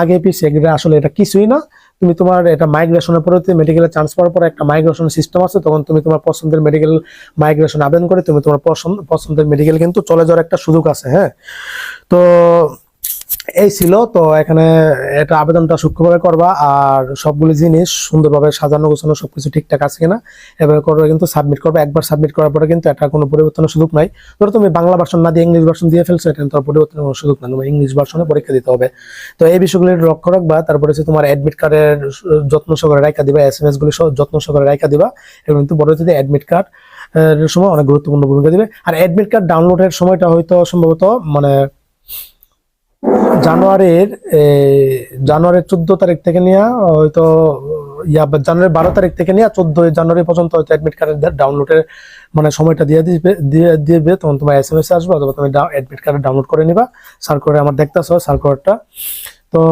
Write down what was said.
আগে পিছিয়ে এগুলো আসলে এটা কিছুই না। তুমি তোমার এটা মাইগ্রেশনের পরে মেডিকেলে চান্স পাওয়ার পরে একটা মাইগ্রেশন সিস্টেম আছে, তখন তুমি তোমার পছন্দের মেডিকেল মাইগ্রেশন আবেদন করে তুমি তোমার পছন্দ, পছন্দের মেডিকেল কিন্তু চলে যাওয়ার একটা সুযোগ আছে হ্যাঁ? তো এই ছিল, তো এখানে এটা আবেদনটা সূক্ষ্মভাবে করবা আর সবগুলি জিনিস সুন্দরভাবে সাজানো গোছানো সবকিছু ঠিকঠাক আছে কিনা, এভাবে করবে কিন্তু সাবমিট করবে। একবার সাবমিট করার পরে কিন্তু এটা কোনো পরিবর্তনের সুযোগ নাই। ধরো তুমি বাংলা ভার্সন না দিয়ে ইংলিশ ভার্সন দিয়ে ফেলছো, এটা তোমার পরিবর্তনের কোনো সুযোগ নাই। তোমার ইংলিশ ভার্সনে পরীক্ষা দিতে হবে। তো এই বিষয়গুলি লক্ষ্য রাখবা, তারপরে হচ্ছে তোমার অ্যাডমিট কার্ডের যত্ন সহকারে রাখা দিবা এস এম এস গুলি যত্ন সহকারে রাখা দিবা। এবং কিন্তু পরবর্তীতে অ্যাডমিট কার্ড সময় অনেক গুরুত্বপূর্ণ ভূমিকা দিবে। আর অ্যাডমিট কার্ড ডাউনলোডের সময়টা হয়তো সম্ভবত মানে জানুয়ারির জানুয়ারির চোদ্দ তারিখ থেকে নিয়ে, হয়তো, ইয়া জানুয়ারি বারো তারিখ থেকে নিয়ে চোদ্দ জানুয়ারি পর্যন্ত হয়তো অ্যাডমিট কার্ডের ডাউনলোডের মানে সময়টা দিয়ে দিবে দিয়ে দিবে। তখন তোমার এস এম এস আসবে, অথবা তুমি অ্যাডমিট কার্ড ডাউনলোড করে নিবা। সার্কুলার আমার দেখতে দেখতেছো সার্কুলারটা তো